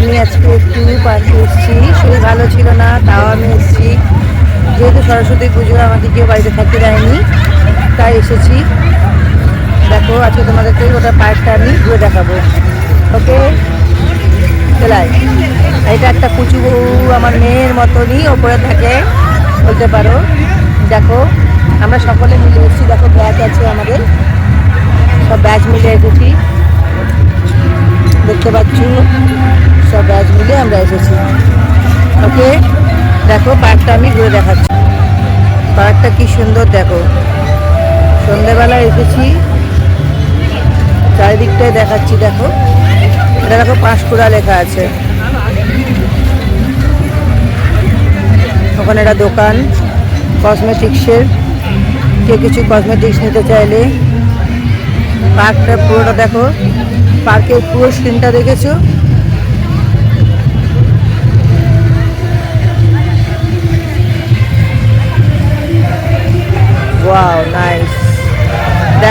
আমি আজকে একটু পার্কে এসেছি। শরীর ভালো ছিল না, তাও আমি এসেছি। যেহেতু সরস্বতী পুজো আমাকে কেউ বাড়িতে থাকতে দেয়নি, তাই এসেছি। দেখো, আজকে তোমাদেরকে ওটা পার্কটা আমি ঘুরে দেখাবো। ওকে? চলাই। এটা একটা কুচু বউ আমার মেয়ের মতনই ওপরে থাকে, বলতে পারো। দেখো, আমরা সকলে মিলে এসেছি। দেখো ব্যাচ আছে আমাদের। সব ব্যাচ মিলে এসেছি। দেখতে পাচ্ছ? সব ব্যাচ মিলে আমরা এসেছি। ওকে? দেখো, পার্কটা আমি ঘুরে দেখাচ্ছি। পার্কটা কি সুন্দর, দেখো। সন্ধ্যেবেলা এসেছি। চারিদিকটাই দেখাচ্ছি, দেখো। এটা দেখো, পাঁশকুড়া লেখা আছে। ওখানে একটা দোকান কসমেটিক্সের কেউ কিছু কসমেটিক্স নিতে চাইলে। পার্কটা পুরোটা দেখো। পার্কের পুরো সিনটা দেখেছ?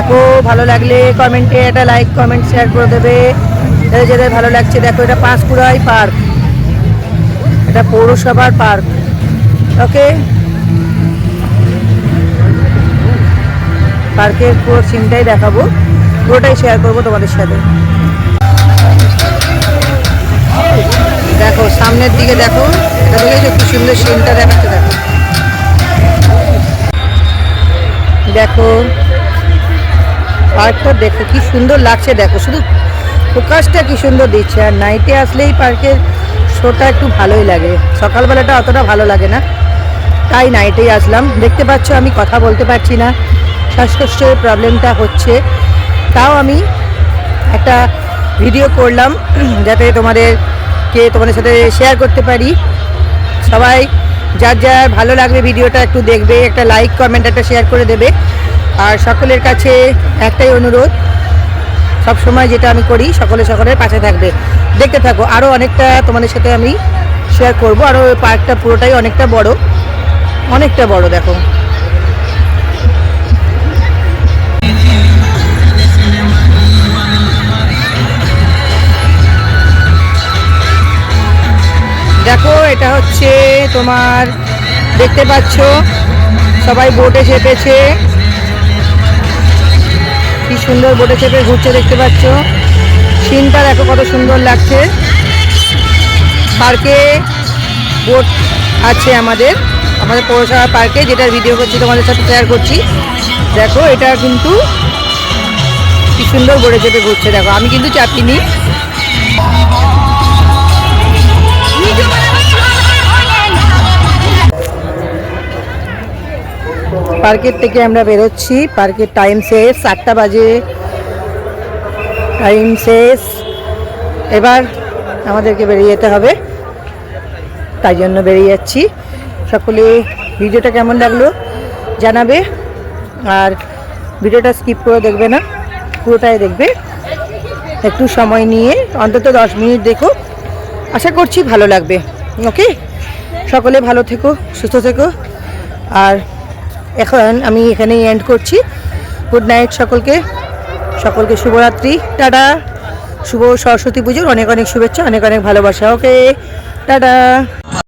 দেখো, ভালো লাগলে কমেন্টে একটা লাইক কমেন্ট শেয়ার করে দেবে। যাদের যাদের ভালো লাগছে, দেখো এটা পাঁশকুড়াই পার্ক এটা পৌরসভার পার্ক ওকে পার্কের পুরো সিনটাই দেখাবো। পুরোটাই শেয়ার করব তোমাদের সাথে। দেখো, সামনের দিকে দেখো। এটা দেখেছ? কি সুন্দর সিনটা দেখাচ্ছে, দেখো। দেখো পার্কটা দেখো, কি সুন্দর লাগছে দেখো। শুধু ফোকাসটা কি সুন্দর দিচ্ছে, আর নাইটে আসলেই পার্কের শোটা একটু ভালোই লাগে। সকালবেলাটা অতটা ভালো লাগে না, তাই নাইটেই আসলাম। দেখতে পাচ্ছ, আমি কথা বলতে পারছি না, শ্বাসকষ্টের প্রবলেমটা হচ্ছে। তাও আমি একটা ভিডিও করলাম, যাতে তোমাদেরকে তোমাদের সাথে শেয়ার করতে পারি। সবাই, যার যার ভালো লাগবে ভিডিওটা একটু দেখবে, একটা লাইক কমেন্ট একটা শেয়ার করে দেবে। আর সকলের কাছে একটাই অনুরোধ, সব সময় যেটা আমি করি সকলে সকলের পাশে থাকবে। দেখতে থাকো আরও অনেকটা তোমাদের সাথে আমি শেয়ার করব আরও ওই পার্কটা পুরোটাই অনেকটা বড় অনেকটা বড় দেখো। দেখো, এটা হচ্ছে তোমার, দেখতে পাচ্ছ, সবাই বোটে চেপেছে। কি সুন্দর বোটে চেপে ঘুরছে দেখতে পাচ্ছ। সিনটা দেখো কত সুন্দর লাগছে। পার্কে বোট আছে আমাদের। আমাদের পৌরসভা পার্কে যেটার ভিডিও করছি, তোমাদের সাথে শেয়ার করছি। দেখো, এটা কিন্তু কি সুন্দর বোটে চেপে ঘুরছে। দেখো, আমি কিন্তু চাপিনি। পার্কের থেকে আমরা বেরোচ্ছি। পার্কের টাইম শেষ সাতটা বাজে। টাইম শেষ। এবার আমাদেরকে বেরিয়ে যেতে হবে। তাই জন্য বেরিয়ে যাচ্ছি। সকলে ভিডিওটা কেমন লাগল জানাবে। আর ভিডিওটা স্কিপ করে দেখবে না, পুরোটাই দেখবে। একটু সময় নিয়ে, অন্তত দশ মিনিট দেখো। আশা করছি ভালো লাগবে। ওকে সকলে ভালো থেকো, সুস্থ থেকো। আর এখন আমি এখানেই এন্ড করছি। গুড নাইট সকলকে। সকলকে শুভরাত্রি। টাটা। শুভ সরস্বতী পুজোর অনেক অনেক শুভেচ্ছা, অনেক অনেক ভালোবাসা। Okay tata.